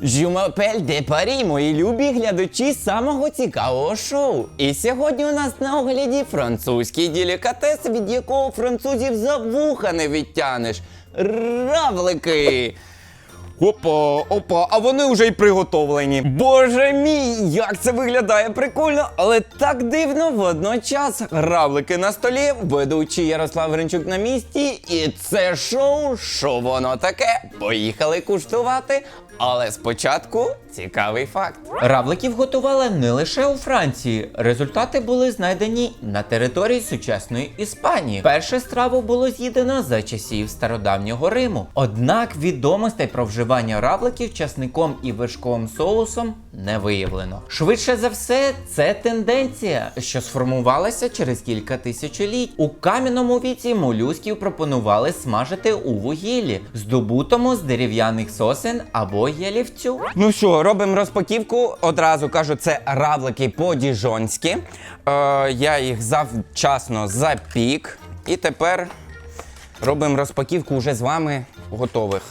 Жюмапель де Парі, мої любі глядачі самого цікавого шоу. І сьогодні у нас на огляді французький делікатес, від якого французів за вуха не відтянеш. Равлики. Опа, опа, а вони вже й приготовлені. Боже мій, як це виглядає прикольно, але так дивно водночас. Равлики на столі, ведучий Ярослав Гринчук на місці. І це шоу, що воно таке. Поїхали куштувати. Але спочатку цікавий факт. Равликів готували не лише у Франції. Результати були знайдені на території сучасної Іспанії. Перше страву було з'їдено за часів стародавнього Риму. Однак відомостей про вживання равликів часником і вершковим соусом не виявлено. Швидше за все, це тенденція, що сформувалася через кілька тисячоліть. У кам'яному віці молюсків пропонували смажити у вугіллі, здобутому з дерев'яних сосен або ялівцю. Ну що, робимо розпаківку. Одразу кажу, це равлики по-діжонськи. Е, я їх завчасно запік. І тепер робимо розпаківку вже з вами готових.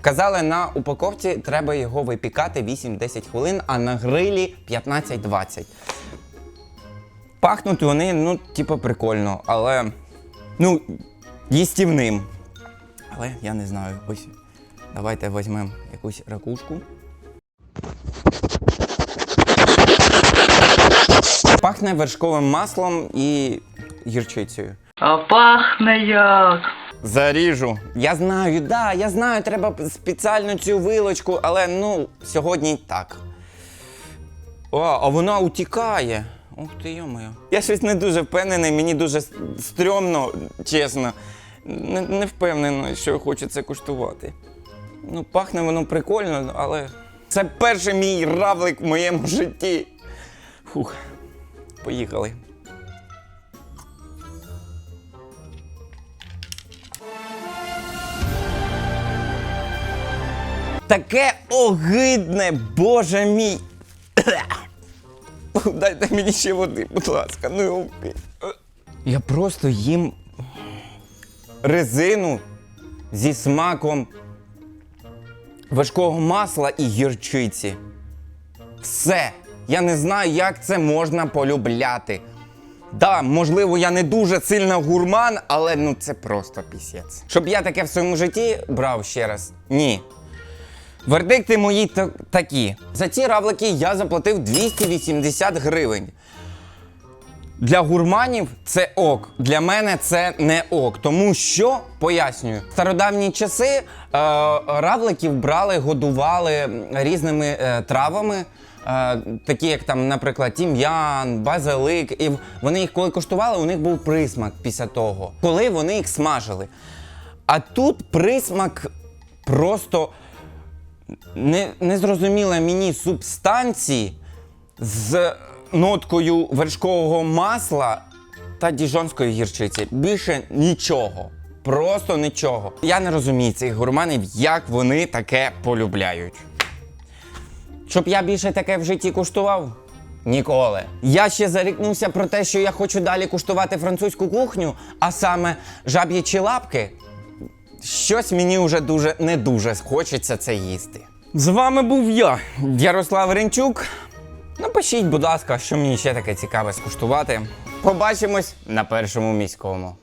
Казали, на упаковці треба його випікати 8-10 хвилин, а на грилі 15-20. Пахнуть вони, ну, типу, прикольно, але ну, їстівним. Але я не знаю. Ось. Давайте візьмемо якусь ракушку. Пахне вершковим маслом і гірчицею. А пахне як. Заріжу. Я знаю, да, я знаю, треба спеціально цю вилочку, але ну, сьогодні так. О, а вона утікає. Ух ти йомою. Я щось не дуже впевнений, мені дуже стрьомно, чесно. Не, не впевнений, що хочу це куштувати. Ну, пахне воно прикольно, але це перший мій равлик в моєму житті. Фух, поїхали. Таке огидне, боже мій. Дайте мені ще води, будь ласка, ну його Я просто їм резину зі смаком важкого масла і гірчиці. Все. Я не знаю, як це можна полюбляти. Да, можливо, я не дуже сильно гурман, але ну це просто пісець. Щоб я таке в своєму житті брав ще раз. Ні. Вердикти мої та- такі. За ці равлики я заплатив 280 гривень. Для гурманів це ок. Для мене це не ок. Тому що, пояснюю, в стародавні часи е, равликів брали, годували різними е, травами. Е, такі як там, наприклад, тім'ян, базилик, і вони їх коли коштували, у них був присмак після того, коли вони їх смажили. А тут присмак просто не, незрозуміла мені субстанції з ноткою вершкового масла та діжонської гірчиці. Більше нічого. Просто нічого. Я не розумію цих гурманів, як вони таке полюбляють. Щоб я більше таке в житті куштував? Ніколи. Я ще зарікнувся про те, що я хочу далі куштувати французьку кухню, а саме жаб'ячі лапки. Щось мені вже дуже не дуже хочеться це їсти. З вами був я, Ярослав Ренчук. Напишіть, будь ласка, що мені ще таке цікаве скуштувати. Побачимось на першому міському.